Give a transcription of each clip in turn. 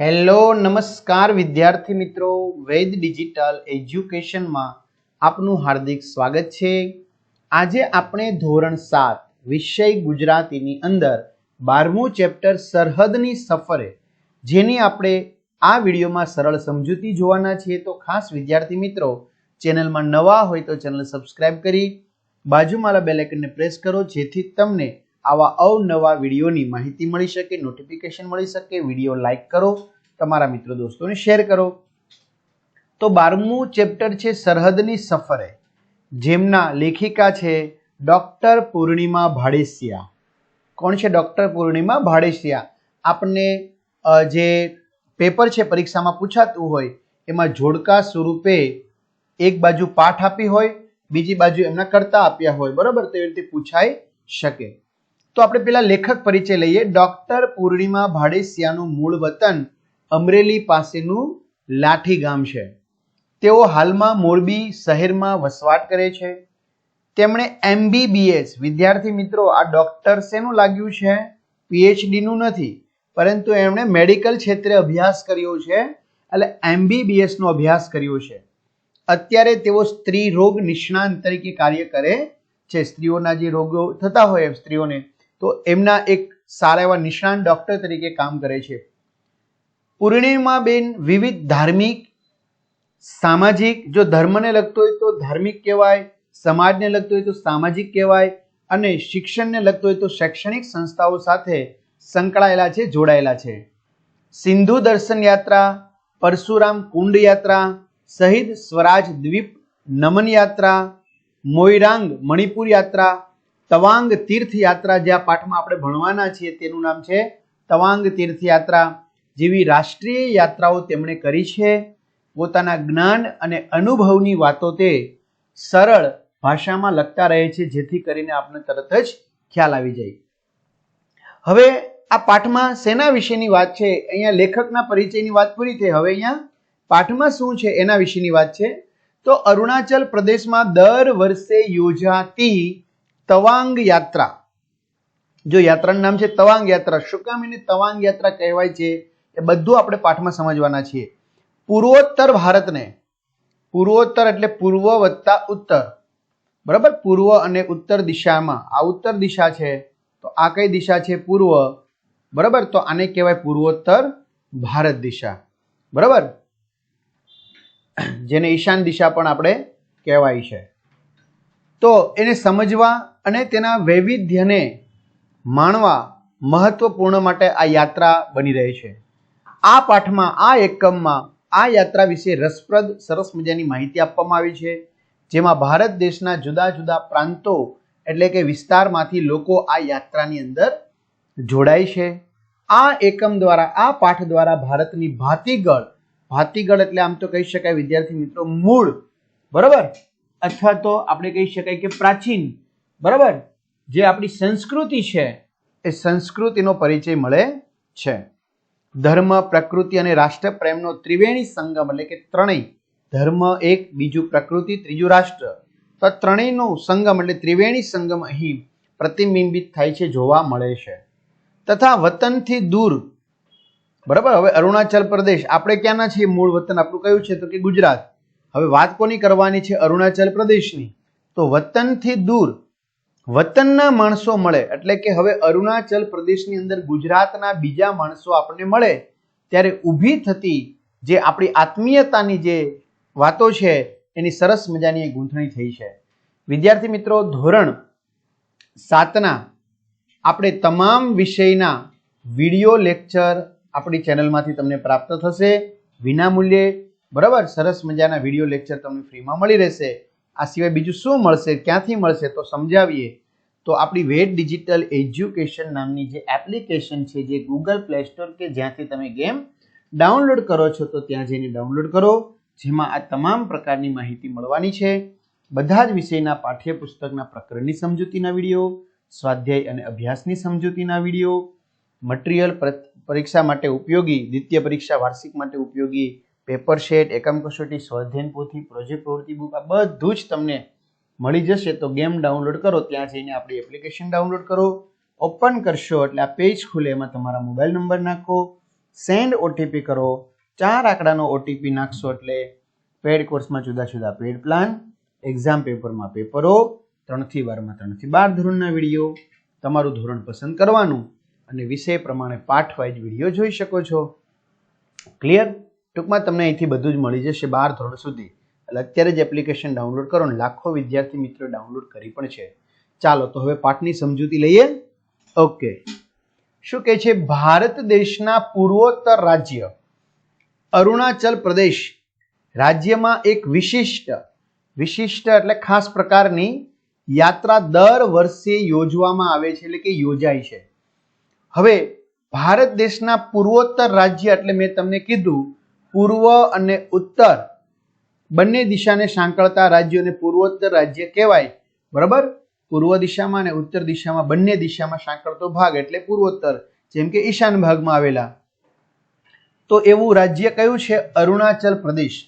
Hello, નમસ્કાર વિદ્યાર્થી મિત્રો. વેદ ડિજિટલ એજ્યુકેશનમાં આપનું હાર્દિક સ્વાગત છે. આજે આપણે ધોરણ સાત, વિષય ગુજરાતીની અંદર બારમું ચેપ્ટર સરહદની સફરે, જેની આપણે આ વિડીયોમાં સરળ સમજૂતી જોવાના છીએ. તો ખાસ વિદ્યાર્થી મિત્રો, ચેનલમાં નવા હોય તો ચેનલ સબસ્ક્રાઇબ કરી, બાજુમાં બેલેકનને પ્રેસ કરો, જેથી તમને આવા અવનવા વિડીયોની માહિતી મળી શકે નોટિફિકેશન મળી શકે, વીડિયો લાઇક કરો, તમારા મિત્રો દોસ્તોને શેર કરો. તો બારમું ચેપ્ટર છે સરહદની સફરે, જેમના લેખિકા છે ડોક્ટર પૂર્ણિમા ભાડેસિયા. કોણ છે ડોક્ટર પૂર્ણિમા ભાડેસિયા? આપને જે પેપર છે પરીક્ષામાં પૂછાતું હોય, એમાં જોડકા સ્વરૂપે એક બાજુ પાઠ આપી હોય, બીજી બાજુ એમના કરતા આપ્યા હોય. બરાબર? તો એવી રીતે પૂછાઈ શકે. તો આપણે પેલા લેખક પરિચય લઈએ. ડોક્ટર પૂર્ણિમા ભાડેસિયાનું મૂળ વતન અમરેલી પાસેનું લાઠી ગામ છે. તેઓ હાલમાં મોરબી શહેરમાં વસવાટ કરે છે. તેમણે એમબીબીએસ, વિદ્યાર્થી મિત્રો, આ ડોક્ટર શેનું લાગ્યું છે? પીએચડીનું નથી, પરંતુ એમણે મેડિકલ ક્ષેત્રે અભ્યાસ કર્યો છે એટલે એમબીબીએસનો અભ્યાસ કર્યો છે. અત્યારે તેઓ સ્ત્રી રોગ નિષ્ણાંત તરીકે કાર્ય કરે છે. સ્ત્રીઓના જે રોગો થતા હોય સ્ત્રીઓને તો એમના એક સારા એવા નિષ્ણાંત ડોક્ટર તરીકે કામ કરે છે. પૂર્ણિમાબેન વિવિધ ધાર્મિક, સામાજિક, જો ધર્મને લગતો હોય તો ધાર્મિક કહેવાય, સમાજને લગતો હોય તો સામાજિક કહેવાય, અને શિક્ષણને લગતો હોય તો શૈક્ષણિક સંસ્થાઓ સાથે સંકળાયેલા છે, જોડાયેલા છે. સિંધુ દર્શન યાત્રા, પરશુરામ કુંડ યાત્રા, શહીદ સ્વરાજ દ્વીપ નમન યાત્રા, મોઈરાંગ મણિપુર યાત્રા તવાંગ તીર્થયાત્રા જે આ પાઠમાં આપણે ભણવાના છીએ તેનું નામ છે તવાંગ તીર્થયાત્રા, જેવી રાષ્ટ્રીય યાત્રાઓ તેમણે કરી છે. પોતાના જ્ઞાન અને અનુભવની વાતો તે સરળ ભાષામાં લખતા રહે છે, જેથી કરીને આપણને તરત જ ખ્યાલ આવી જાય. હવે આ પાઠમાં શેના વિશેની વાત છે? અહીંયા લેખકના પરિચયની વાત પૂરી થઈ. હવે અહીંયા પાઠમાં શું છે એના વિશેની વાત છે? તો અરુણાચલ પ્રદેશમાં દર વર્ષે યોજાતી તવાંગ યાત્રા. જો યાત્રાનું નામ છે તવાંગ યાત્રા, શું કામ એને તવાંગ યાત્રા કહેવાય છે? એ બધું આપણે પાઠમાં સમજવાના છીએ. પૂર્વોત્તર ભારતને, પૂર્વોત્તર એટલે પૂર્વ વત્તા ઉત્તર. બરાબર? પૂર્વ અને ઉત્તર દિશામાં. આ ઉત્તર દિશા છે, તો આ કઈ દિશા છે? પૂર્વ. બરાબર? તો આને કહેવાય પૂર્વોત્તર ભારત દિશા. બરાબર? જેને ઈશાન દિશા પણ આપણે કહેવાય છે. તો એને સમજવા અને તેના વૈવિધ્યને માણવા મહત્વપૂર્ણ માટે આ યાત્રા બની રહે છે. આ પાઠમાં, આ એકમમાં, આ યાત્રા વિશે રસપ્રદ, સરસ મજાની માહિતી આપવામાં આવી છે, જેમાં ભારત દેશના જુદા જુદા પ્રાંતો એટલે કે વિસ્તારમાંથી લોકો આ યાત્રાની અંદર જોડાય છે. આ એકમ દ્વારા, આ પાઠ દ્વારા ભારતની ભાતીગળ ભાતીગળ એટલે આમ તો કહી શકાય વિદ્યાર્થી મિત્રો, મૂળ, બરાબર? અથવા તો આપણે કહી શકાય કે પ્રાચીન. બરાબર? જે આપણી સંસ્કૃતિ છે, એ સંસ્કૃતિનો પરિચય મળે છે. ધર્મ, પ્રકૃતિ અને રાષ્ટ્ર પ્રેમનો ત્રિવેણી સંગમ એટલે કે ત્રણેય. ધર્મ એક, બીજું પ્રકૃતિ, ત્રીજું રાષ્ટ્ર. તો ત્રણેયનો સંગમ એટલે ત્રિવેણી સંગમ અહીં પ્રતિબિંબિત થાય છે, જોવા મળે છે. તથા વતનથી દૂર. બરાબર? હવે અરુણાચલ પ્રદેશ. આપણે ક્યાંના છીએ? મૂળ વતન આપણું કયું છે? તો કે ગુજરાત. હવે વાત કોની કરવાની છે અરુણાચલ પ્રદેશની? તો વતનથી દૂર, વતનના માણસો મળે, એટલે કે હવે અરુણાચલ પ્રદેશની અંદર ગુજરાતના બીજા માણસો આપણને મળે, ત્યારે ઊભી થતી જે આપણી આત્મીયતાની જે વાતો છે, એની સરસ મજાની ગૂંથણી થઈ છે. વિદ્યાર્થી મિત્રો, ધોરણ સાતના આપણે તમામ વિષયના વીડિયો લેક્ચર આપણી ચેનલમાંથી તમને પ્રાપ્ત થશે. વિનામૂલ્યે બરાબર? સરસ મજાના વીડિયો લેક્ચર તમને ફ્રીમાં મળી રહેશે. આ સિવાય બીજું શું મળશે, ક્યાંથી મળશે તો સમજાવીએ. તો આપણી વેટ ડિજિટલ એજ્યુકેશન નામની જે એપ્લિકેશન છે, જે ગૂગલ પ્લે સ્ટોર કે જ્યાંથી તમે ગેમ ડાઉનલોડ કરો છો, તો ત્યાં જઈને ડાઉનલોડ કરો. જેમાં આ તમામ પ્રકારની માહિતી મળવાની છે. બધા જ વિષયના પાઠ્યપુસ્તકના પ્રકરણની સમજૂતીના વીડિયો સ્વાધ્યાય અને અભ્યાસની સમજૂતીના વીડિયો મટીરિયલ પરીક્ષા માટે ઉપયોગી, દ્વિતીય પરીક્ષા વાર્ષિક માટે ઉપયોગી પેપર શેટ, એકમ કસોટી, સ્વાધ્યાયન પોથી, પ્રોજેક્ટ પ્રવૃત્તિ બુક, આ બધું જ તમને મળી જશે. તો ગેમ ડાઉનલોડ કરો, ત્યાં જઈને આપણી એપ્લિકેશન ડાઉનલોડ કરો, ઓપન કરશો, એટલે આ પેજ ખુલે, એમાં તમારા મોબાઈલ નંબર નાખો, સેન્ડ ઓટીપી કરો, ચાર આંકડાનો ઓટીપી નાખશો, એટલે પેડ કોર્સમાં જુદા જુદા પેડ પ્લાન, એક્ઝામ પેપરમાં પેપરો, ત્રણથી બારમાં ત્રણથી બાર ધોરણના વીડિયો, તમારું ધોરણ પસંદ કરવાનું, અને વિષય પ્રમાણે પાઠ વાઇઝ વીડિયો જોઈ શકો છો. ક્લિયર? ટૂંકમાં તમને અહીંથી બધું જ મળી જશે બાર ધોરણ સુધી. એટલે અત્યારે જ એપ્લિકેશન ડાઉનલોડ કરો ને લાખો વિદ્યાર્થી મિત્રો ડાઉનલોડ કરી પણ છે. ચાલો તો હવે પાઠની સમજૂતી લઈએ. ઓકે શું કહે છે? ભારત દેશના પૂર્વોત્તર રાજ્ય, અરુણાચલ પ્રદેશ રાજ્યમાં એક વિશિષ્ટ વિશિષ્ટ એટલે ખાસ પ્રકારની યાત્રા દર વર્ષે યોજવામાં આવે છે, એટલે કે યોજાય છે. હવે ભારત દેશના પૂર્વોત્તર રાજ્ય, એટલે મેં તમને કીધું પૂર્વ અને ઉત્તર બંને દિશાને સાંકળતા રાજ્યોને પૂર્વોત્તર રાજ્ય કહેવાય. બરાબર? પૂર્વ દિશામાં અને ઉત્તર દિશામાં બંને દિશામાં સાંકળતો ભાગ એટલે પૂર્વોત્તર, જેમ કે ઈશાન ભાગમાં આવેલા. તો એવું રાજ્ય કયું છે? અરુણાચલ પ્રદેશ.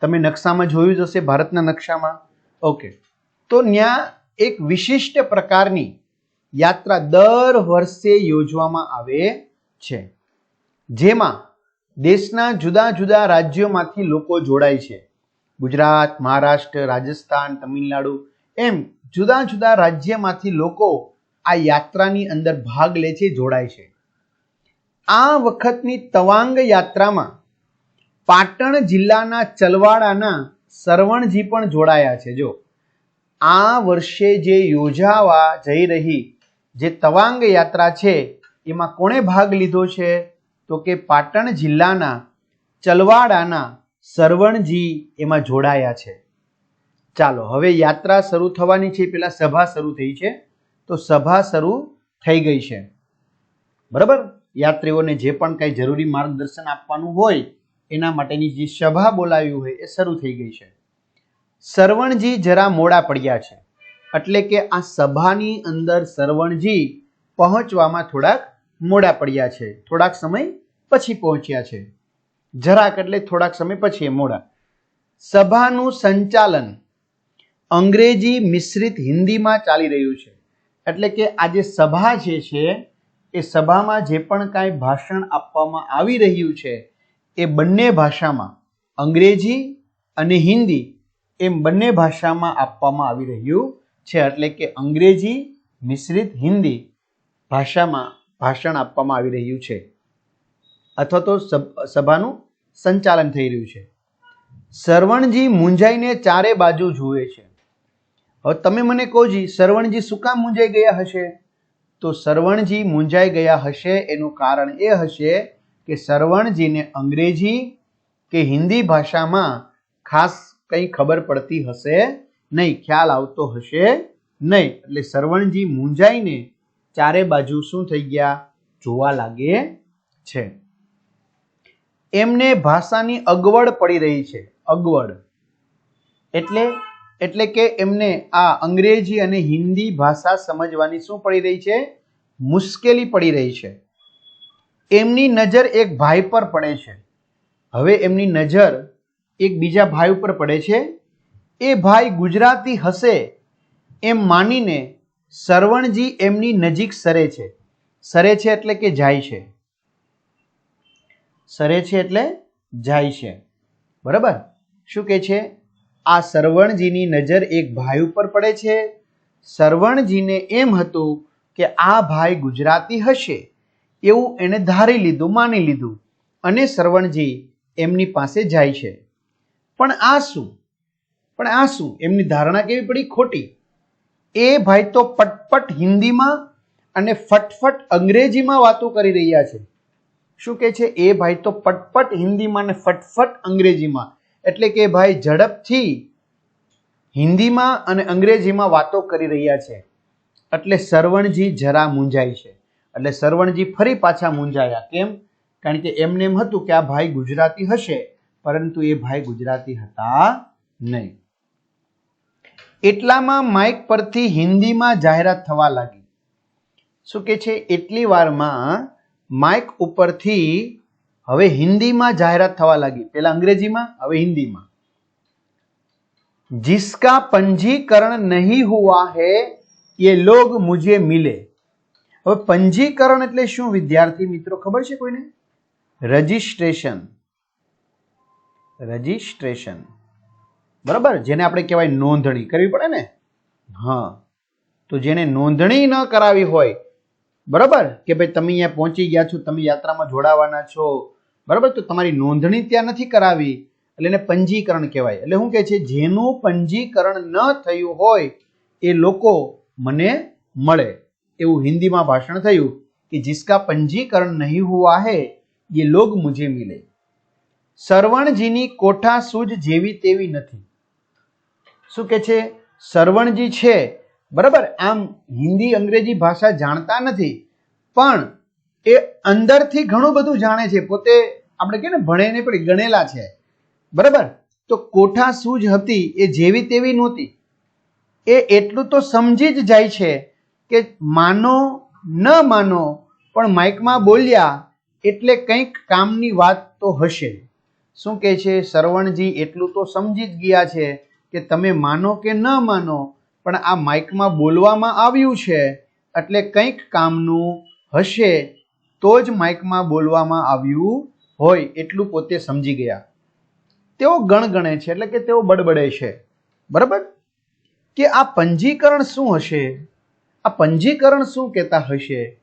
તમે નકશામાં જોયું જ હશે, ભારતના નકશામાં. ઓકે. તો ત્યાં એક વિશિષ્ટ પ્રકારની યાત્રા દર વર્ષે યોજવામાં આવે છે. જેમાં દેશના જુદા જુદા રાજ્યોમાંથી લોકો જોડાય છે. ગુજરાત, મહારાષ્ટ્ર, રાજસ્થાન, તમિલનાડુ એમ જુદા જુદા રાજ્યમાંથી લોકો આ યાત્રાની અંદર ભાગ લે છે, જોડાય છે. આ વખતની તવાંગ યાત્રામાં પાટણ જિલ્લાના ચલવાડાના સરવણજી પણ જોડાયા છે, જો. આ વર્ષે જે યોજાવા જઈ રહી જે તવાંગ યાત્રા છે, એમાં કોણે ભાગ લીધો છે? તો કે પાટણ જિલ્લાના ચલવાડાના સરવણજી એમાં જોડાયા છે. ચાલો, હવે યાત્રા શરૂ થવાની છે, પેલા સભા શરૂ થઈ છે. તો સભા શરૂ થઈ ગઈ છે. બરાબર? યાત્રીઓને જે પણ કાંઈ જરૂરી માર્ગદર્શન આપવાનું હોય, એના માટેની જે સભા બોલાવી હોય, એ શરૂ થઈ ગઈ છે. સરવણજી જરા મોડા પડ્યા છે. એટલે કે આ સભાની અંદર સરવણજી પહોંચવામાં થોડાક મોડા પડ્યા છે. થોડાક સમય પછી પહોંચ્યા છે. જરાક એટલે થોડાક સમય પછી મોડા. સભાનું સંચાલન અંગ્રેજી મિશ્રિત હિન્દીમાં ચાલી રહ્યું છે. એટલે કે આ જે સભા જે છે, એ સભામાં જે પણ કાંઈ ભાષણ આપવામાં આવી રહ્યું છે, એ બંને ભાષામાં, અંગ્રેજી અને હિન્દી, એમ બંને ભાષામાં આપવામાં આવી રહ્યું છે. એટલે કે અંગ્રેજી મિશ્રિત હિન્દી ભાષામાં ભાષણ આપવામાં આવી રહ્યું છે. અથવા તો સભ- સભાનું સંચાલન થઈ રહ્યું છે. સરવણજી મૂંઝાઈને ચારે બાજુ જુએ છે. હવે તમે મને કહો જી, સરવણજી શું કામ મૂંઝાઈ ગયા હશે? તો સરવણજી મૂંઝાઈ ગયા હશે એનું કારણ એ હશે કે સરવણજીને અંગ્રેજી કે હિન્દી ભાષામાં ખાસ કંઈ ખબર પડતી હશે નહીં, ખ્યાલ આવતો હશે નહીં. એટલે સરવણજી મૂંઝાઈને ચારે બાજુ શું થઈ ગયા? જોવા લાગે છે. એમને ભાષાની અગવડ પડી રહી છે. અગવડ. એટલે એટલે કે એમને આ અંગ્રેજી અને હિન્દી ભાષા સમજવાની શું પડી રહી છે? મુશ્કેલી પડી રહી છે. એમની નજર એક ભાઈ પર પડે છે. હવે એમની નજર એક બીજા ભાઈ ઉપર પડે છે. એ ભાઈ ગુજરાતી હશે એમ માનીને સરવણજી એમની નજીક સરે છે. સરે છે એટલે કે જાય છે. સરે છે એટલે જાય છે. બરાબર? શું કે છે? આ સરવણજીની નજર એક ભાઈ ઉપર પડે છે. સરવણજીને એમ હતું કે આ ભાઈ ગુજરાતી હશે. એવું એણે ધારી લીધું, માની લીધું અને સરવણજી એમની પાસે જાય છે. પણ આ શું? પણ આ શું? એમની ધારણા કેવી પડી? ખોટી. એ ભાઈ તો પટપટ હિન્દીમાં અને ફટફટ અંગ્રેજીમાં વાતો કરી રહ્યા છે. શું કે છે? એ ભાઈ તો પટપટ હિન્દીમાં અને ફટફટ અંગ્રેજીમાં. એટલે કે ભાઈ ઝડપથી હિન્દીમાં અને અંગ્રેજીમાં વાતો કરી રહ્યા છે. એટલે સરવણજી જરા મૂંઝાય છે. એટલે સરવણજી ફરી પાછા મૂંઝાયા. કેમ? કારણ કે એમને એમ હતું કે આ ભાઈ ગુજરાતી હશે, પરંતુ એ ભાઈ ગુજરાતી હતા નહીં. એટલામાં માઇક પરથી હિન્દીમાં જાહેરાત થવા લાગી. શું કે છે? એટલી વારમાં માઇક ઉપરથી હવે હિન્દીમાં જાહેરાત થવા લાગી. પહેલા અંગ્રેજીમાં, હવે હિન્દીમાં. જીસકા પંજીકરણ નહીં હુઆ હે એ લોગ મુજે મિલે. હવે પંજીકરણ એટલે શું? વિદ્યાર્થી મિત્રો, ખબર છે કોઈને? રજિસ્ટ્રેશન. રજિસ્ટ્રેશન. બરાબર? જેને આપણે કહેવાય નોંધણી કરવી પડે ને? હા. તો જેને નોંધણી ન કરાવી હોય, બરાબર? કે ભાઈ તમે અહીંયા પહોંચી ગયા છો, તમે યાત્રામાં જોડાવાના છો, બરાબર? તો તમારી નોંધણી ત્યાં નથી કરાવી, એટલે એને પંજીકરણ કહેવાય. એટલે શું કહે છે? જેનું પંજીકરણ ન થયું હોય, એ લોકો મને મળે. એવું હિન્દીમાં ભાષણ થયું કે જિસકા પંજીકરણ નહીં હુઆ હે એ લોગ મુજે મિલે. સરવણજીની કોઠા સૂજ જેવી તેવી નથી. શું કે છે? સરવણજી છે. બરાબર? આમ હિન્દી અંગ્રેજી ભાષા જાણતા નથી. પણ એ અંદરથી ઘણું બધું જાણે છે. પોતે આપણે કે ને ભણે ને પણ ગણેલા છે. બરાબર? તો કોઠા સૂજ હતી એ જેવી તેવી નહોતી. એ એટલું તો સમજી જ જાય છે કે માનો, ન માનો, પણ માઇકમાં બોલ્યા એટલે કંઈક કામની વાત તો હશે. શું કહે છે? સરવણજી એટલું તો સમજી જ ગયા છે. કે તમે માનો કે ન માનો, પણ આ માઇકમાં બોલવામાં આવ્યું છે, એટલે કંઈક કામનું હશે તો જ માઇકમાં બોલવામાં આવ્યું હોય એટલું પોતે સમજી ગયા. તેઓ ગણગણે છે, એટલે કે તેઓ બડબડે છે. બરાબર? કે આ પંજીકરણ શું હશે? આ પંજીકરણ શું કહેતા હશે?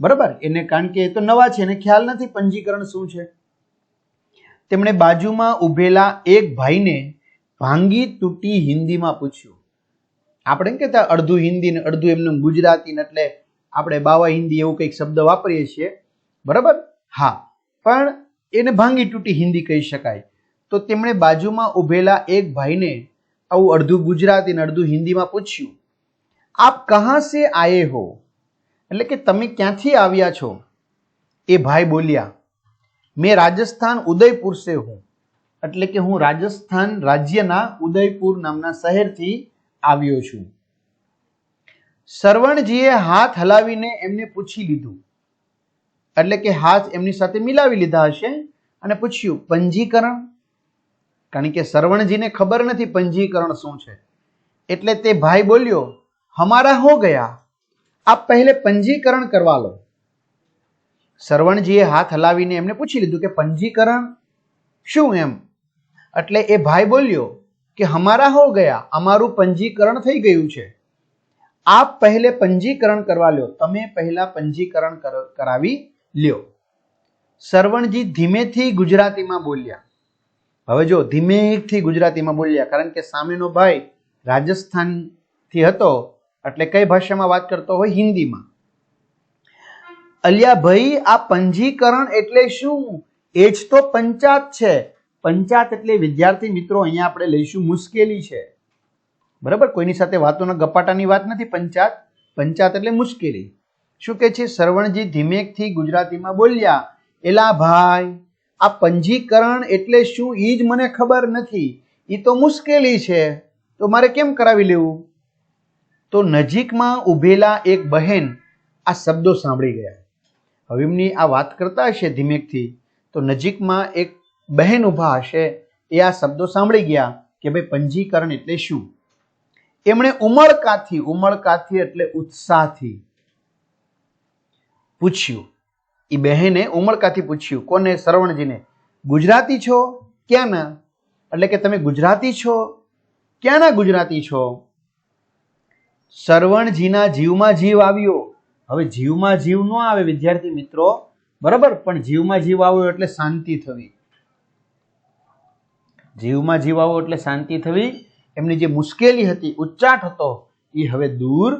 બરાબર? એને કારણ કે એ તો નવા છે, એને ખ્યાલ નથી પંજીકરણ શું છે. તેમણે બાજુમાં ઊભેલા એક ભાઈને ભાંગી તૂટી હિન્દીમાં પૂછ્યું. આપણે એમ કહેતા અડધું હિન્દી ને અડધું એમનું ગુજરાતી ને એટલે આપણે બાવા હિન્દી એવું કંઈક શબ્દ વાપરીએ છીએ. બરાબર? હા. પણ એને ભાંગી તૂટી હિન્દી કહી શકાય. તો તેમણે બાજુમાં ઊભેલા એક ભાઈને આવું અડધું ગુજરાતી ને અડધું હિન્દીમાં પૂછ્યું. આપ કહા સે આયે હો? એટલે કે તમે ક્યાંથી આવ્યા છો? એ ભાઈ બોલ્યા, મેં રાજસ્થાન ઉદયપુર સે હું. એટલે કે હું રાજસ્થાન રાજ્યના ઉદયપુર નામના શહેરથી આવ્યો છું. સરવણજીએ હાથ હલાવીને એમને પૂછી લીધું. એટલે કે હાથ એમની સાથે મિલાવી લીધા હશે અને પૂછ્યું, પંજીકરણ? કારણ કે સરવણજીને ખબર નથી પંજીકરણ શું છે. એટલે તે ભાઈ બોલ્યો, હમારા હો ગયા, આપ પહેલે પંજીકરણ કરવા લો. સરવણજીએ હાથ હલાવીને એમને પૂછી લીધું કે, પંજીકરણ? શું એમ? એટલે એ ભાઈ બોલ્યો કે હમારા હો ગયા, અમારું પંજીકરણ થઈ ગયું છે. આપ પહેલે પંજીકરણ કરવા લ્યો, તમે પહેલા પંજીકરણ કર- કરાવી લ્યો. સરવણજી ધીમેથી ગુજરાતીમાં બોલ્યા. હવે જો ધીમેથી ગુજરાતીમાં બોલ્યા, કારણ કે સામેનો ભાઈ રાજસ્થાનથી હતો, એટલે કઈ ભાષામાં વાત કરતો હોય? હિન્દીમાં. અલ્યા ભાઈ, આ પંજીકરણ એટલે શું? એ જ તો પંચાત છે. પંચાત એટલે વિદ્યાર્થી મિત્રો અહીંયા આપણે લઈશું મુશ્કેલી છે. બરાબર? કોઈની સાથે વાતોના ગપાટાની વાત નથી પંચાત પંચાત એટલે મુશ્કેલી. શું કે છે? સરવણજી ધીમેકથી ગુજરાતીમાં બોલ્યા, એલા ભાઈ, આ પંજીકરણ એટલે શું? એ જ મને ખબર નથી. એ તો મુશ્કેલી છે. તો મારે કેમ કરાવી લેવું? તો નજીકમાં ઊભેલા એક બહેન આ શબ્દો સાંભળી ગયા. હવે એમની આ વાત કરતા હશે ધીમેકથી. તો નજીકમાં એક બહેન ઊભા હશે એ આ શબ્દો સાંભળી ગયા કે ભાઈ પંજીકરણ એટલે શું? એમણે ઉમળકાથી ઉમળકાથી એટલે ઉત્સાહથી પૂછ્યું. એ બહેને ઉમળકાથી પૂછ્યું, કોને? શ્રવણજીને ગુજરાતી છો? ક્યાંના? એટલે કે તમે ગુજરાતી છો? ક્યાંના ગુજરાતી છો? સરવણજીના જીવમાં જીવ આવ્યો. હવે જીવમાં જીવ ન આવે વિદ્યાર્થી મિત્રો, બરાબર? પણ જીવમાં જીવ આવ્યો એટલે શાંતિ થવી. જીવમાં જીવ આવ્યો એટલે શાંતિ થવી, એમની જે મુશ્કેલી હતી, ઉચ્ચાટ હતો એ હવે દૂર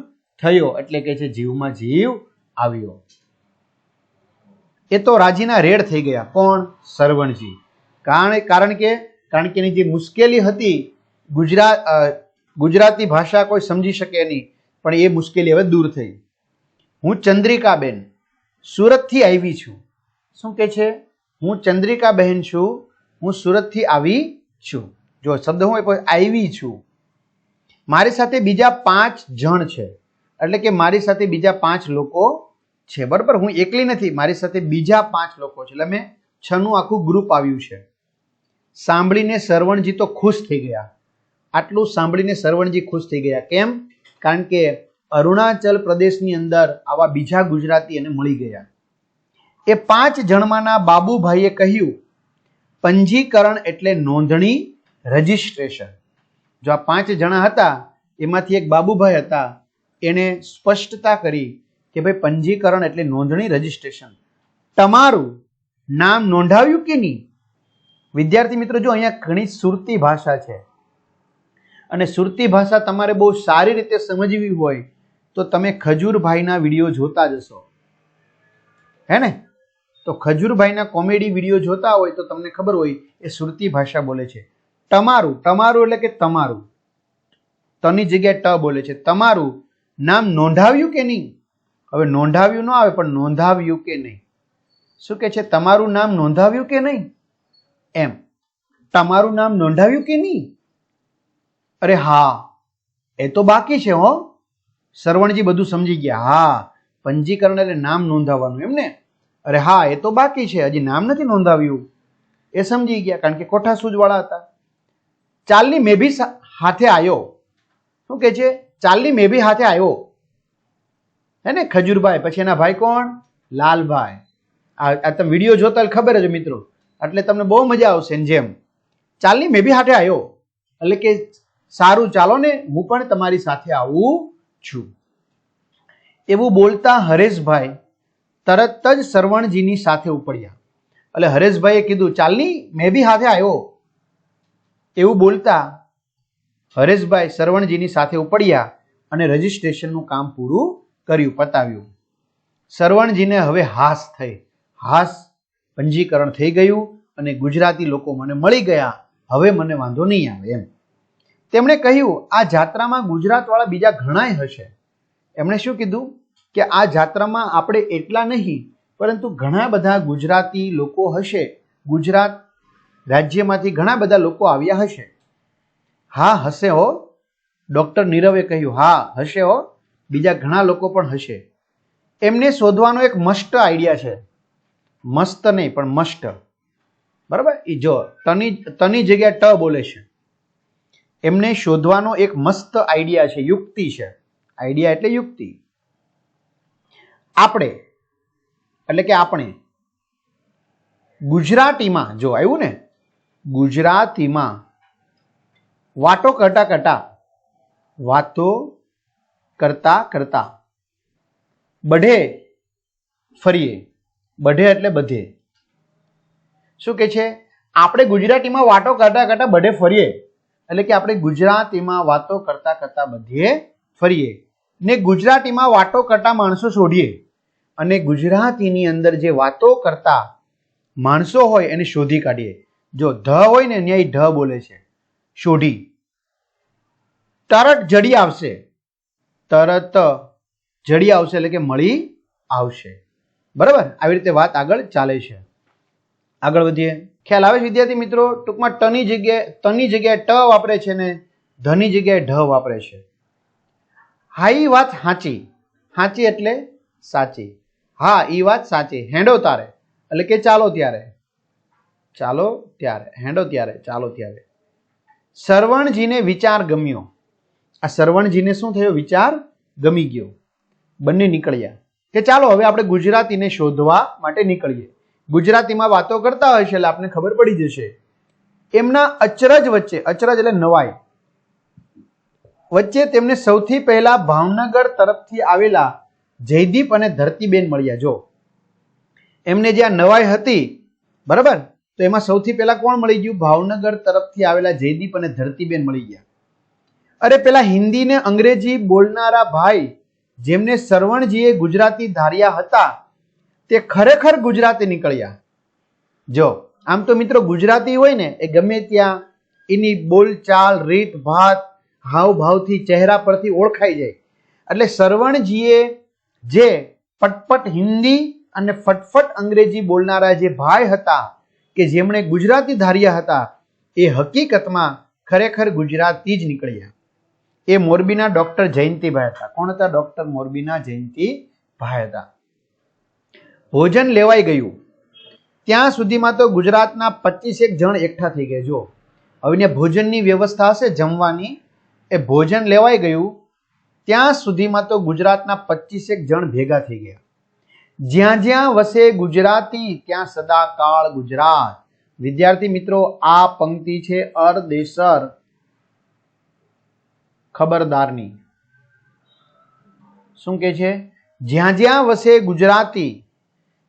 થયો એટલે કે છે જીવમાં જીવ આવ્યો. એ તો રાજીના રેડ થઈ ગયા કોણ સરવણજી. કારણ કારણ કે કારણ કે એની જે મુશ્કેલી હતી ગુજરાત ગુજરાતી ભાષા કોઈ સમજી શકે નહીં, પણ એ મુશ્કેલી હવે દૂર થઈ. હું ચંદ્રિકાબેન, સુરતથી આવી છું. શું કે છે? હું ચંદ્રિકાબહેન છું, હું સુરતથી આવી છું. જો શબ્દ હું એ આવી છું. મારી સાથે બીજા પાંચ જણ છે. એટલે કે મારી સાથે બીજા પાંચ લોકો છે. બરાબર? હું એકલી નથી. મારી સાથે બીજા પાંચ લોકો છે. એટલે મેં છનું આખું ગ્રુપ આવ્યું છે. સાંભળીને સરવણજી તો ખુશ થઈ ગયા. આટલું સાંભળીને સરવણજી ખુશ થઈ ગયા. કેમ? કારણ કે અરુણાચલ પ્રદેશની અંદર આવા બીજા ગુજરાતી એને મળી ગયા. એ પાંચ જણમાંના બાબુભાઈએ કહ્યું પંજીકરણ એટલે નોંધણી, રજિસ્ટ્રેશન. જો આ પાંચ જણા હતા, એમાંથી એક બાબુભાઈ હતા, એણે સ્પષ્ટતા કરી કે ભાઈ પંજીકરણ એટલે નોંધણી, રજિસ્ટ્રેશન. તમારું નામ નોંધાવ્યું કે નહીં? વિદ્યાર્થી મિત્રો, જો અહીંયા ઘણી સુરતી ભાષા છે અને સુરતી ભાષા તમારે બહુ સારી રીતે સમજવી હોય, તો તમે ખજૂરભાઈના વીડિયો જોતા જશો હે ને? તો ખજૂરભાઈના કોમેડી વીડિયો જોતા હોય તો તમને ખબર હોય, એ સુરતી ભાષા બોલે છે. તમારું તમારું એટલે કે તમારું. તની જગ્યાએ ટ બોલે છે. તમારું, નામ નોંધાવ્યું કે નહીં? હવે નોંધાવ્યું ન આવે, પણ નોંધાવ્યું કે નહીં? શું કે છે? તમારું નામ નોંધાવ્યું કે નહીં? એમ. તમારું નામ નોંધાવ્યું કે નહીં? અરે હા, એ તો બાકી છે હો. સરવણજી બધું સમજી ગયા. હા, પંજીકરણ એટલે નામ નોંધાવવાનું, એમ ને? અરે હા, એ તો બાકી છે, હજી નામ નથી નોંધાવ્યું. એ સમજી ગયા, કારણ કે કોઠા સૂજવાળા હતા. ચાલની મેં બી હાથે આવ્યો શું કે છે? ચાલની મેં બી હાથે આવ્યો હે ને, ખજૂરભાઈ, પછી એના ભાઈ કોણ? લાલભાઈ. આ તમે વીડિયો જોતા ખબર જ મિત્રો. એટલે તમને બહુ મજા આવશે જેમ. ચાલની મેં બી હાથે આવ્યો એટલે કે સારું ચાલો ને, હું પણ તમારી સાથે આવું છું. એવું બોલતા હરેશભાઈ તરત જ સરવણજીની સાથે ઉપડ્યા. એટલે હરેશભાઈએ કીધું, ચાલની, મેં બી હાથે આવ્યો એવું બોલતા હરેશભાઈ સરવણજીની સાથે ઉપડ્યા અને રજિસ્ટ્રેશનનું કામ પૂરું કર્યું, પતાવ્યું. સરવણજીને હવે હાસ થઈ. હાસ પંજીકરણ થઈ ગયું અને ગુજરાતી લોકો મને મળી ગયા. હવે મને વાંધો નહીં આવે એમ. તેમણે કહ્યું, આ જાત્રામાં ગુજરાતવાળા બીજા ઘણાય હશે. એમણે શું કીધું? કે આ જાત્રામાં આપણે એટલા નહીં, પરંતુ ઘણા બધા ગુજરાતી લોકો હશે, ગુજરાત રાજ્યમાંથી ઘણા બધા લોકો આવ્યા હશે. હા, હશે હો. ડૉક્ટર નીરવે કહ્યું, હા, હશે હો. બીજા ઘણા લોકો પણ હશે. એમને શોધવાનો એક મસ્ત આઈડિયા છે. મસ્ત નહીં, પણ મસ્ત. બરાબર? એ જો, તની તની જગ્યા ટ બોલે છે. એમને શોધવાનો એક મસ્ત આઈડિયા છે, યુક્તિ છે. આઈડિયા એટલે યુક્તિ. આપણે, એટલે કે આપણે, ગુજરાતીમાં, જો આવ્યું ને, ગુજરાતીમાં વાતો કરતા કરતા, વાતો કરતા કરતા બઢે ફરીએ બઢે એટલે બધે. શું કે છે? આપણે ગુજરાતીમાં વાતો કરતા કરતા બધે ફરીએ, એટલે કે આપણે ગુજરાતીમાં વાતો કરતા કરતા બધે ફરીએ. ને ગુજરાતીમાં વાતો કરતા માણસો શોધીએ. અને ગુજરાતીની અંદર જે વાતો કરતા માણસો હોય એને શોધી કાઢીએ. જો ધ હોય ને ન્યાય ઢ બોલે છે. શોધી. તરત જડી આવશે. તરત જડી આવશે એટલે કે મળી આવશે. બરાબર? આવી રીતે વાત આગળ ચાલે છે. આગળ વધીએ. ખ્યાલ આવે છે વિદ્યાર્થી મિત્રો? ટૂંકમાં ટની જગ્યાએ તની જગ્યાએ ટ વાપરે છે ને ધની જગ્યાએ ઢ વાપરે છે. હાઈ વાત સાચી સાચી એટલે સાચી. હા એ વાત સાચી. હેંડો તારે એટલે કે ચાલો ત્યારે. ચાલો ત્યારે. હેંડો ત્યારે. ચાલો ત્યારે. સરવણજીને વિચાર ગમ્યો. આ સરવણજીને શું થયો? વિચાર ગમી ગયો. બંને નીકળ્યા. કે ચાલો, હવે આપણે ગુજરાતીને શોધવા માટે નીકળીએ. ગુજરાતીમાં વાતો કરતા હોય છે એટલે આપણને ખબર પડી જશે. એમના અચરજ વચ્ચે, અચરજ એટલે નવાઈ. વચ્ચે તેમને સૌથી પહેલા ભાવનગર તરફથી આવેલા જયદીપ અને ધરતીબેન મળ્યા. જો, એમને જે આ નવાઈ હતી, બરાબર? તો એમાં સૌથી પહેલા કોણ મળી ગયું? ભાવનગર તરફથી આવેલા જયદીપ અને ધરતીબેન મળી ગયા. અરે, પેલા હિન્દી ને અંગ્રેજી બોલનારા ભાઈ, જેમને સરવણજીએ ગુજરાતી ધાર્યા હતા, તે ખરેખર ગુજરાતી નીકળ્યા. જો, આમ તો મિત્રો ગુજરાતી હોય ને, એ ગમે ત્યાં એની બોલચાલ, રીત, ભાત, હાવભાવથી ચહેરા પરથી ઓળખાઈ જાય. એટલે સરવણજીએ જે ફટફટ હિન્દી અને ફટફટ અંગ્રેજી બોલનારા જે ભાઈ હતા, કે જેમણે ગુજરાતી ધાર્યા હતા, એ હકીકતમાં ખરેખર ગુજરાતી જ નીકળ્યા. એ મોરબીના ડોક્ટર જયંતિભાઈ હતા. કોણ હતા? ડોક્ટર મોરબીના જયંતિભાઈ હતા. ભોજન લેવાઈ ગયું. ત્યાં સુધીમાં તો ગુજરાતના પચીસેક જણ એકઠા થઈ ગયા. જો હવે ભોજનની વ્યવસ્થા હશે જમવાની. એ ભોજન લેવાઈ ગયું. ત્યાં સુધીમાં તો ગુજરાતના પચીસેક જણ ભેગા થઈ ગયા. જ્યાં જ્યાં વસે ગુજરાતી, ત્યાં સદાકાળ ગુજરાત. વિદ્યાર્થી મિત્રો, આ પંક્તિ છે અરદેસર. ખબરદારની. શું કે છે? જ્યાં જ્યાં વસે ગુજરાતી,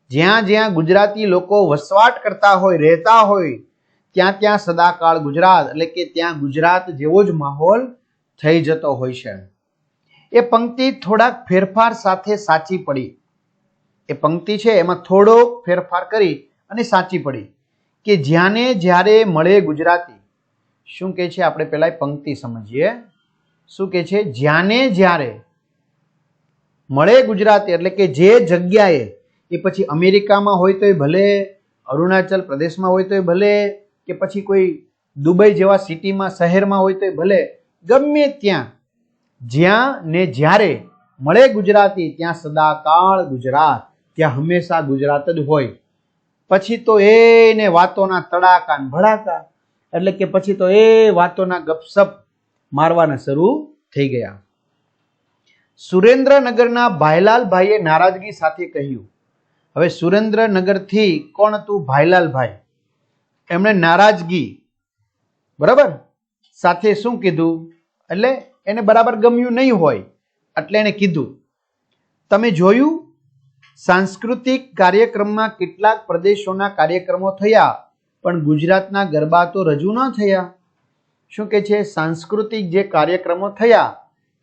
જ્યાં જ્યાં ગુજરાતી લોકો વસવાટ કરતા હોય, રહેતા હોય, ત્યાં ત્યાં સદાકાળ ગુજરાત. એટલે કે ત્યાં ગુજરાત જેવો જ માહોલ થઈ જતો હોય છે. એ પંક્તિ થોડાક ફેરફાર સાથે સાચી પડી. એ પંક્તિ છે, એમાં થોડો ફેરફાર કરી અને સાચી પડી કે જ્યાંને જ્યારે મળે ગુજરાતી. શું કહે છે? આપણે પહેલાં પંક્તિ સમજીએ. શું કહે છે? જ્યાંને જ્યારે મળે ગુજરાતી, એટલે કે જે જગ્યાએ, એ પછી અમેરિકામાં હોય તોય ભલે, અરુણાચલ પ્રદેશમાં હોય તોય ભલે, કે પછી કોઈ દુબઈ જેવા સિટીમાં, શહેરમાં હોય તોય ભલે, ગમે ત્યાં જ્યાં ને જ્યારે મળે ગુજરાતી, ત્યાં સદાકાળ ગુજરાત, ત્યાં હંમેશા ગુજરાત જ હોય. પછી તો એને વાતોના તડાકા ભડાકા, એટલે કે પછી તો એ વાતોના ગપસપ મારવાના શરૂ થઈ ગયા. સુરેન્દ્રનગરના ભાઈલાલભાઈએ નારાજગી સાથે કહ્યું, હવે સુરેન્દ્રનગરથી કોણ તું ભાઈલાલભાઈ એમણે નારાજગી, બરાબર? સાથે શું કીધું? એટલે એને બરાબર ગમ્યું નહીં હોય, એટલે એને કીધું. તમે જોયું? સાંસ્કૃતિક કાર્યક્રમમાં કેટલાક પ્રદેશોના કાર્યક્રમો થયા, પણ ગુજરાતના ગરબા તો રજૂ ન થયા. શું કે છે? સાંસ્કૃતિક જે કાર્યક્રમો થયા,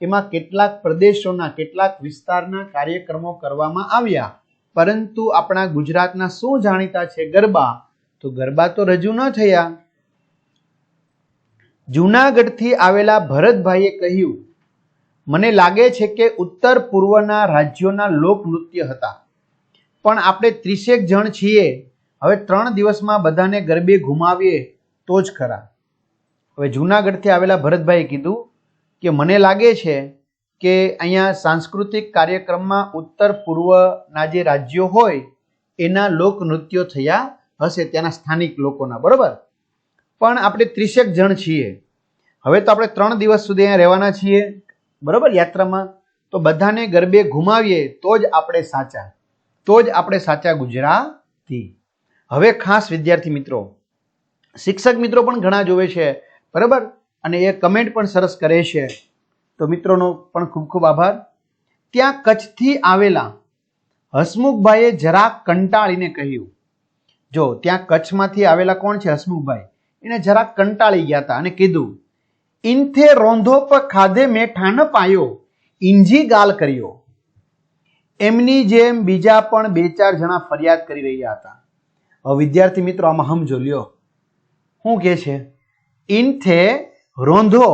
એમાં કેટલાક પ્રદેશોના, કેટલાક વિસ્તારના કાર્યક્રમો કરવામાં આવ્યા. પરંતુ આપણા ગુજરાતના શું જાણીતા છે ગરબા? તો ગરબા તો રજૂ ન થયા. જૂનાગઢથી આવેલા ભરતભાઈએ કહ્યું, મને લાગે છે કે ઉત્તર પૂર્વના રાજ્યોના લોકનૃત્ય હતા. પણ આપણે ત્રીસેક જણ છીએ. હવે ત્રણ દિવસમાં બધાને ગરબે ઘુમાવીએ તો જ ખરા. હવે જૂનાગઢથી આવેલા ભરતભાઈએ કીધું કે, મને લાગે છે કે અહીંયા સાંસ્કૃતિક કાર્યક્રમમાં ઉત્તર પૂર્વના જે રાજ્યો હોય, એના લોકનૃત્યો થયા હશે ત્યાંના સ્થાનિક લોકોના. બરોબર? પણ આપણે ત્રીસેક જણ છીએ. હવે તો આપણે ત્રણ દિવસ સુધી અહીંયા રહેવાના છીએ. બરોબર? યાત્રામાં. તો બધાને ગરબે ઘુમાવીએ, તો જ આપણે સાચા. તો જ આપણે સાચા ગુજરાતી. હવે ખાસ વિદ્યાર્થી મિત્રો, શિક્ષક મિત્રો પણ ઘણા જોવે છે, બરાબર? અને એ કમેન્ટ પણ સરસ કરે છે. તો મિત્રોનો પણ ખૂબ ખૂબ આભાર. ત્યાં કચ્છથી આવેલા હસમુખભાઈએ જરાક કંટાળીને કહ્યું, જો, ત્યાં કચ્છમાંથી આવેલા કોણ છે? હસમુખભાઈ. એને જરાક કંટાળી ગયા હતા અને કીધું ઇન્થે રોંધો પર ખાધે મેં ઠાન પાયો ઇંજી ગાલ કર્યો. એમની જેમ બીજા પણ બે ચાર જણા ફરિયાદ કરી રહ્યા હતા. હવે વિદ્યાર્થી મિત્રો, આમાં સમજો લ્યો. શું કે છે ઇન્થે રોંધો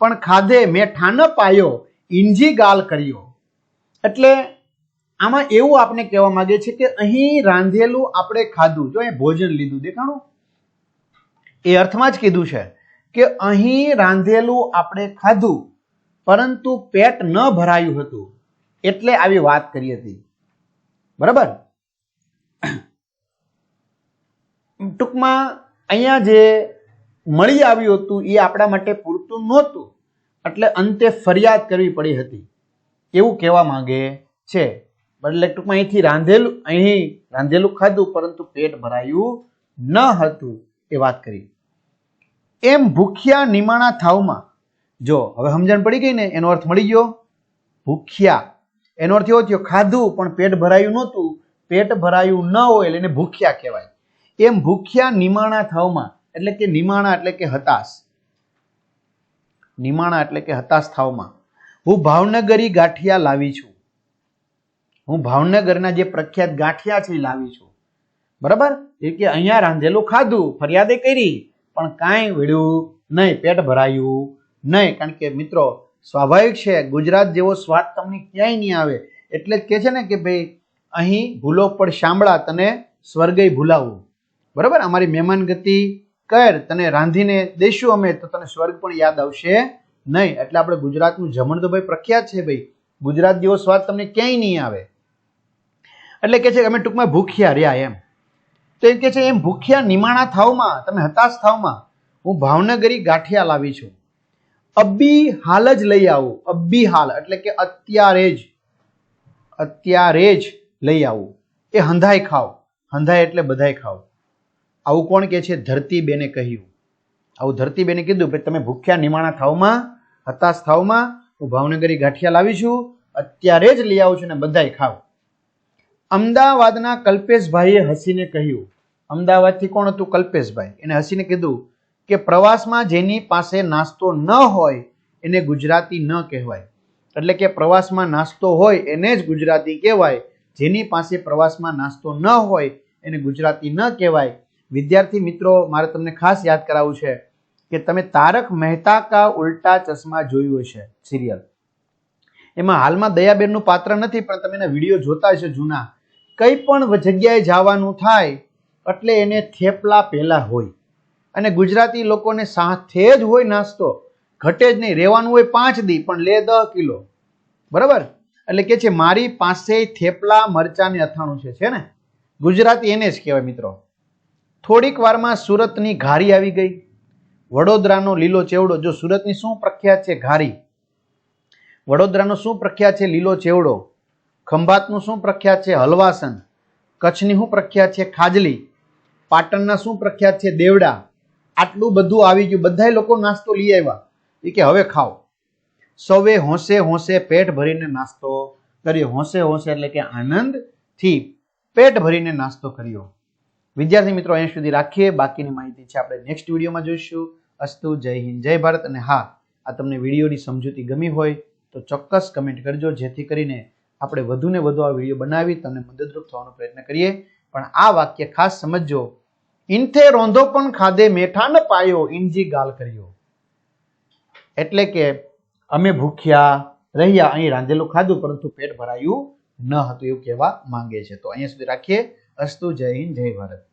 પણ ખાધે મેં ઠાન પાયો ઇંજી ગાલ કર્યો. એટલે આમાં એવું આપણે કહેવા માંગે છે કે અહીં રાંધેલું આપણે ખાધું, જો અહીં ભોજન લીધું, દેખાણું? એ અર્થમાં જ કીધું છે કે અહીં રાંધેલું આપણે ખાધું, પરંતુ પેટ ન ભરાયું હતું. એટલે આવી વાત કરી હતી. બરાબર? ટૂંકમાં અહીંયા જે મળી આવ્યું હતું એ આપણા માટે પૂરતું નહોતું. એટલે અંતે ફરિયાદ કરવી પડી હતી. એવું કહેવા માંગે છે. એટલે ટૂંકમાં અહીંથી રાંધેલું, અહીં રાંધેલું ખાધું, પરંતુ પેટ ભરાયું ન હતું. એ વાત કરી. એમ ભૂખ્યા નિમાણા થાવમાં જો, હવે સમજણ પડી ગઈ ને, એનો અર્થ મળી ગયો? ભૂખ્યા. એનો અર્થ એવો થયો, ખાધું, પણ પેટ ભરાયું નહોતું. પેટ ભરાયું ન હોય એટલે એને ભૂખ્યા કહેવાય. એમ ભૂખ્યા નિમાણા થાવમાં એટલે કે નિમાણા એટલે કે હતાશ. નિમાણા એટલે કે હતાશ થાવમાં હું ભાવનગરી ગાંઠિયા લાવી છું. હું ભાવનગરના જે પ્રખ્યાત ગાંઠિયા છે એ લાવી છું. બરાબર? એ કે અહીંયા રાંધેલું ખાધું, ફરિયાદે કરી, પણ કાંઈ વળ્યું નહીં, પેટ ભરાયું નહીં. કારણ કે મિત્રો, સ્વાભાવિક છે, ગુજરાત જેવો સ્વાદ તમને ક્યાંય નહીં આવે. એટલે જ કહે છે ને કે ભાઈ, અહીં ભૂલો પણ સાંભળા, તને સ્વર્ગે ભૂલાવું. બરાબર? અમારી મહેમાન ગતિ કર, તને રાંધીને દેશું અમે, તો તને સ્વર્ગ પણ યાદ આવશે નહીં. એટલે આપણે ગુજરાતનું જમણ તો ભાઈ પ્રખ્યાત છે ભાઈ. ગુજરાત જેવો સ્વાદ તમને ક્યાંય નહીં આવે. એટલે કે છે કે અમે ટૂંકમાં ભૂખ્યા રહ્યા એમ. તો એમ કે છે, એમ ભૂખ્યા નિમાણા થાવમાં, તમે હતાશ થાવમાં, હું ભાવનગરી ગાંઠિયા લાવી છું. અબ્બી હાલ જ લઈ આવું, અબ્બી હાલ, એટલે કે અત્યારે જ અત્યારે જ લઈ આવું. એ હંધાય ખાવ, હંધાય એટલે બધાય ખાવ. આવું કોણ કે છે? ધરતીબેને કહ્યું. આવું ધરતીબેને કીધું કે તમે ભૂખ્યા નિમાણા થાવમાં, હતાશ થાવમાં, હું ભાવનગરી ગાંઠિયા લાવી છું, અત્યારે જ લઈ આવું છું ને બધાય ખાવ. અમદાવાદના કલ્પેશભાઈએ હસીને કહ્યું, અમદાવાદથી કોણ હતું કલ્પેશભાઈ? એને હસીને કીધું કે પ્રવાસમાં જેની પાસે નાસ્તો ન હોય, એને ગુજરાતી ન કહેવાય. એટલે કે પ્રવાસમાં નાસ્તો હોય, એને જ ગુજરાતી કહેવાય. જેની પાસે પ્રવાસમાં નાસ્તો ન હોય, એને ગુજરાતી ન કહેવાય. વિદ્યાર્થી મિત્રો, મારે તમને ખાસ યાદ કરાવવું છે કે તમે તારક મહેતા કા ઉલ્ટા ચશ્મા જોયું હશે સિરિયલ. એમાં હાલમાં દયાબેનનું પાત્ર નથી, પણ તમે એના વીડિયો જોતા હશે જૂના. કઈ પણ જગ્યાએ જવાનું થાય, એટલે એને થેપલા પહેલાં હોય. અને ગુજરાતી લોકોને સાથે જ હોય નાસ્તો. ઘટે જ નહીં, રહેવાનું હોય પાંચ દી, પણ લે દહ કિલો. બરાબર? એટલે કે છે, મારી પાસે થેપલા, મરચાં ને અથાણું છે છે ને? ગુજરાતી એને જ કહેવાય, મિત્રો. થોડીક વારમાં સુરતની ઘારી આવી ગઈ. વડોદરાનો લીલો ચેવડો. જો સુરતની શું પ્રખ્યાત છે ઘારી? વડોદરાનો શું પ્રખ્યાત છે લીલો ચેવડો? ખંભાતનું શું પ્રખ્યાત છે? હલવાસન. કચ્છની શું પ્રખ્યાત છે? ખાજલી. પાટણના શું પ્રખ્યાત છે? દેવડા. આટલું બધું આવી ગયું. બધા લોકો નાસ્તો લઈ આવ્યા. એ કે હવે ખાઓ. સૌએ હોંશે હોંશે પેટ ભરીને નાસ્તો કર્યો. હોંશે હોંશે એટલે કે આનંદથી પેટ ભરીને નાસ્તો કર્યો. વિદ્યાર્થી મિત્રો અહીં સુધી રાખીએ. બાકીની માહિતી છે આપણે નેક્સ્ટ વિડીયોમાં જોઈશું. અસ્તુ, જય હિન્દ, જય ભારત. અને હા, આ તમને વિડીયોની સમજૂતી ગમી હોય તો ચોક્કસ કમેન્ટ કરજો. જેથી કરીને આપણે વધુને વધુ આ વીડિયો બનાવી તમને મદદરૂપ થવાનો પ્રયત્ન કરીએ. પણ આ વાક્ય ખાસ સમજજો. ઇન્થે રોંધો પણ ખાધે મેઠા પાયો ઇનજી ગાલ કર્યો. એટલે કે અમે ભૂખ્યા, રહ્યા, અહીં રાંધેલું ખાધું, પરંતુ પેટ ભરાયું ન હતું એવું કહેવા માંગે છે. તો અહીંયા સુધી રાખીએ. અસ્તુ જય હિન્દ, જય ભારત.